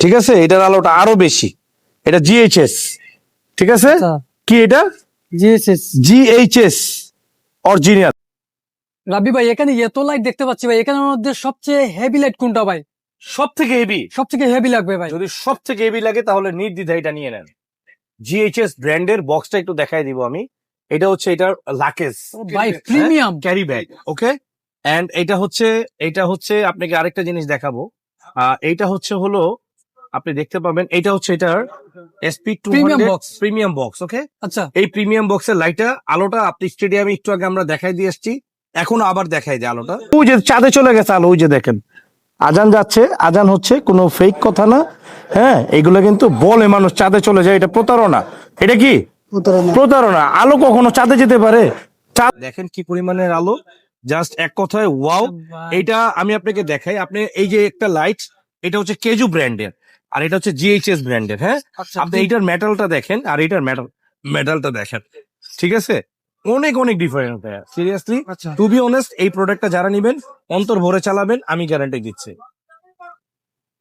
ঠিক আছে? এটার আলোটা আরও বেশি। এটা জিএইচএস ঠিক আছে? আচ্ছা। কি এটা? জিএসএস জিএইচএস অরিজিনাল রাব্বি ভাই এখানে এত লাইট দেখতে পাচ্ছি ভাই এখানের মধ্যে সবচেয়ে হেভি লাইট কোনটা ভাই? সব থেকে হেভি সবথেকে হেভি লাগবে ভাই। যদি সব থেকে হেভি লাগে তাহলে নির্দ্বিধায় এটা নিয়ে নেন। জিএইচএস ব্র্যান্ডের বক্সটা একটু দেখাই দিব আমি। এটা হচ্ছে এটার লাকেজ ভাই premium carry bag okay and এটা হচ্ছে এটা হচ্ছে আপনাকে আরেকটা জিনিস দেখাবো। আহ, এইটা হচ্ছে হলো আপনি দেখতে পাবেন এটা হচ্ছে এটার SP two. Premium box okay আচ্ছা। এই প্রিমিয়াম বক্সের লাইটটা আলোটা আপনি স্টেডিয়ামে একটু আগে আমরা দেখাই দিয়ে এসছি এখন আবার দেখাই দেয় আলোটা। ওই যে চাঁদে চলে গেছে আলো ওই যে দেখেন। আজান যাচ্ছে আজান হচ্ছে কোনো ফেক কথা না হ্যাঁ? এগুলো কিন্তু বলে মানুষ চাঁদে চলে যায় এটা প্রতারণা। এটা কি? প্রতারণা। আলো কখনো চাঁদে যেতে পারে? দেখেন কি পরিমাণের আলো জাস্ট এক কথায় ওয়াও এটা আমি আপনাকে দেখাই আপনি এই যে একটা লাইট এটা হচ্ছে কেজু ব্র্যান্ডের আর এটা হচ্ছে জিএইচএস ব্র্যান্ডের হ্যাঁ? আচ্ছা আপনি এইটার মেটালটা দেখেন আর এটার মেটাল মেটালটা দেখেন ঠিক আছে? অনেক অনেক different seriously to be honest এই প্রোডাক্টটা যারা নিবেন অন্তর ভরে চালাবেন আমি গ্যারান্টি দিচ্ছি।